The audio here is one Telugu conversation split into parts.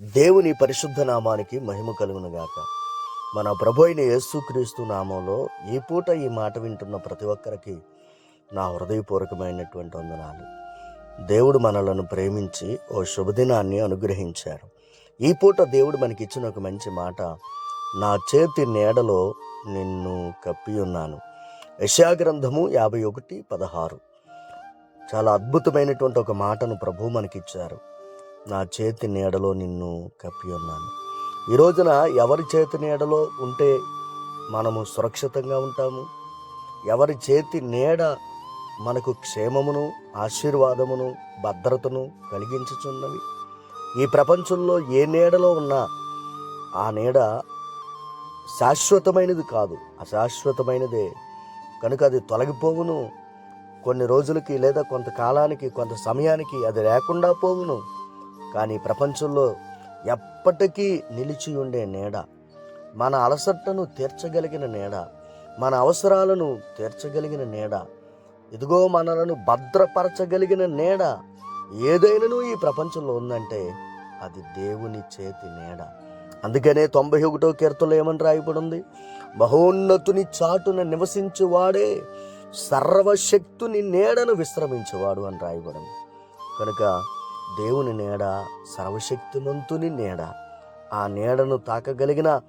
దేవుని పరిశుద్ధ నామానికి మహిమ కలుగునుగాక మన ప్రభు అయిన యేసుక్రీస్తు నామంలో ఈ పూట ఈ మాట వింటున్న ప్రతి ఒక్కరికి నా హృదయపూర్వకమైనటువంటి వందనాలు. దేవుడు మనలను ప్రేమించి ఓ శుభదినాన్ని అనుగ్రహించారు. ఈ పూట దేవుడు మనకి ఇచ్చిన ఒక మంచి మాట నా చేతి నీడలో నిన్ను కప్పి ఉన్నాను. యశాగ్రంథము యాభై ఒకటి పదహారు. చాలా అద్భుతమైనటువంటి ఒక మాటను ప్రభు మనకిచ్చారు. నా చేతి నీడలో నిన్ను కప్పి ఉన్నాను. ఈ రోజున ఎవరి చేతి నీడలో ఉంటే మనము సురక్షితంగా ఉంటాము? ఎవరి చేతి నీడ మనకు క్షేమమును ఆశీర్వాదమును భద్రతను కలిగించుచున్నవి? ఈ ప్రపంచంలో ఏ నీడలో ఉన్నా ఆ నీడ శాశ్వతమైనది కాదు అశాశ్వతమైనదే. కనుక అది తొలగిపోవును. కొన్ని రోజులకి లేదా కొంతకాలానికి కొంత సమయానికి అది లేకుండా పోవును. కానీ ప్రపంచంలో ఎప్పటికీ నిలిచి ఉండే నీడ మన అలసట్టను తీర్చగలిగిన నీడ మన అవసరాలను తీర్చగలిగిన నీడ ఇదిగో మనలను భద్రపరచగలిగిన నీడ ఏదైనాను ఈ ప్రపంచంలో ఉందంటే అది దేవుని చేతి నీడ. అందుకనే తొంభై ఒకటో కీర్తనలో ఏమని రాయబడింది? మహోన్నతుని చాటున నివసించువాడే సర్వశక్తుని నీడను విశ్రమించేవాడు అని రాయబడింది. కనుక దేవుని నీడ సర్వశక్తిమంతుని నీడ. ఆ నీడను తాకగలిగిన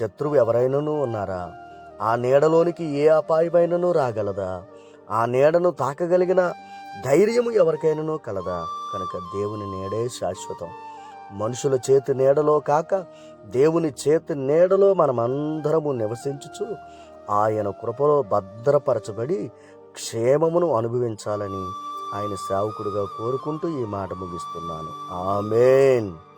శత్రువు ఎవరైనానూ ఉన్నారా? ఆ నీడలోనికి ఏ అపాయమైనను రాగలదా? ఆ నీడను తాకగలిగిన ధైర్యము ఎవరికైనానూ కలదా? కనుక దేవుని నీడే శాశ్వతం. మనుషుల చేతి నీడలో కాక దేవుని చేతి నీడలో మనమందరము నివసించుచు ఆయన కృపలో భద్రపరచబడి క్షేమమును అనుభవించాలని ఆయన సేవకుడుగా కోరుకుంటూ ఈ మాట ముగిస్తున్నాను. ఆమెన్.